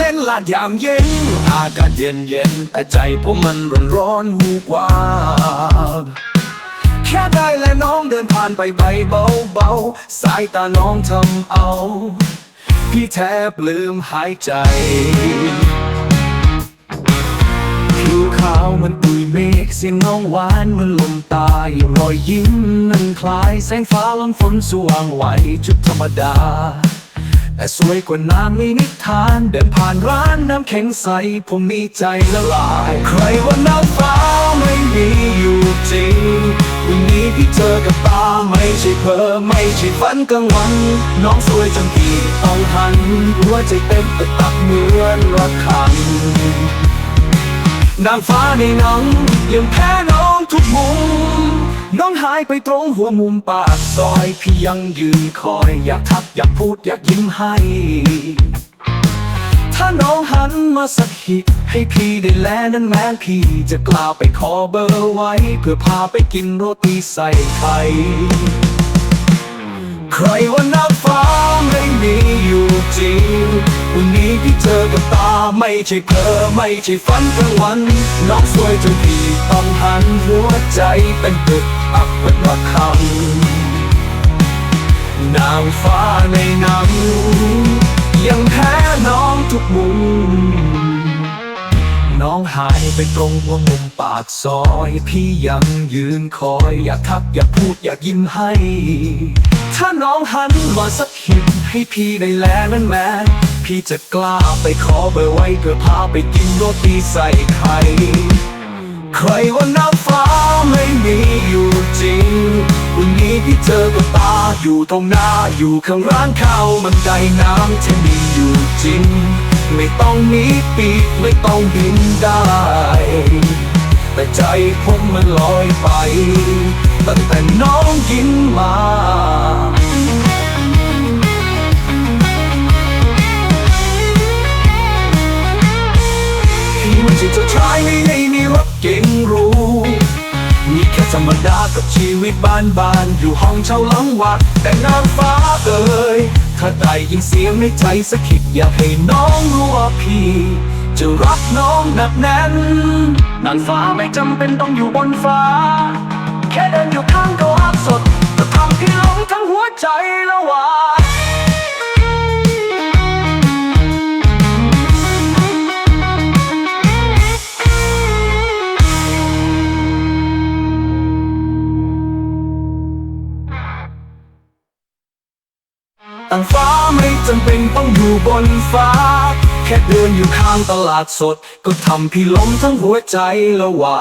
ล่นลาดยามเย็น อากาศเย็นเย็นแต่ใจผมมันร้อนร้อนหูกว่าบแค่ได้และน้องเดินผ่านไปใบเบาเบาๆ สายตาน้องทำเอา พี่แทบลืมหายใจผิวขาวมันปุยเมฆเสียงน้องหวานเหมันลมตายรอยยิ้มนั้นคล้ายแสงฟ้าลมฝนสว่างไหวจุดธรรมดา แต่สวยกว่านั้นมีนิทาน เดินผ่านร้านน้ำแข็งใส ผมมีใจละลาย ใครว่าน้ำฟ้าไม่มีอยู่จริง วันนี้ที่เจอกับตาไม่ใช่เพ้อไม่ใช่ฝันกลางวัน น้องสวยจนพี่ต้องหัน หัวใจเต็มไปตักเหมือนระฆังนางฟ้าในหนังยังแพ้น้องทุกมุม น้องหายไปตรงหัวมุมปากซอย พี่ยังยืนคอยอยากทักอยากพูดอยากยิ้มให้ ถ้าน้องหันมาสักทีให้พี่ได้แลนั้นแม้พี่จะกล่าวไปขอเบอร์ไว้ เพื่อพาไปกินโรตีใส่ไข่ใครว่าน้ำฟ้าไม่มีอยู่จริง วันนี้ที่เจอกับตาไม่ใช่เพอไม่ใช่ฝันกลางวัน น้องสวยจนพี่ต้องหันหัวใจเป็นตึกอักเป็นระคำนางฟ้าในหนังยังแพ้น้องทุกมุม น้องหายไปตรงหัวมุมปากซอย พี่ยังยืนคอย อยากทักอยากพูดอยากยิ้มให้ ถ้าน้องหันมาสักหินให้พี่ได้แลนั้นแม้ พี่จะกล้าไปขอเบอร์ไว้เพื่อพาไปกินโรตีใส่ไข่ใครว่าน้ำฟ้าไม่มีอยู่จริง วันนี้ที่เจอกับตาอยู่ตรงหน้าอยู่ข้างร้านข้าวมันไก่น้ำที่มีอยู่จริง ไม่ต้องมีปีกไม่ต้องบินได้ แต่ใจผมมันลอยไป ตั้งแต่น้องกินมาายไม่ได้มีรถเก่งรู้มีแค่ธรรมดากับชีวิตบ้านบานๆอยู่ห้องเช่าหลังวัด แต่นางฟ้าเอ่ยถ้าได้ยินเสียงในใจสักขิดอยากให้น้องรู้ว่าพี่ จะรักน้องหนักแน่นนางฟ้าไม่จำเป็นต้องอยู่บนฟ้า แค่เดินอยู่ข้างก็อักสดก็ทำพี่หลงทั้งหัวใจแล้วว่า ต่างฟ้าไม่จำเป็นต้องอยู่บนฟ้า แค่เดินอยู่ข้างตลาดสด ก็ทำพี่ล้มทั้งหัวใจแล้วว่า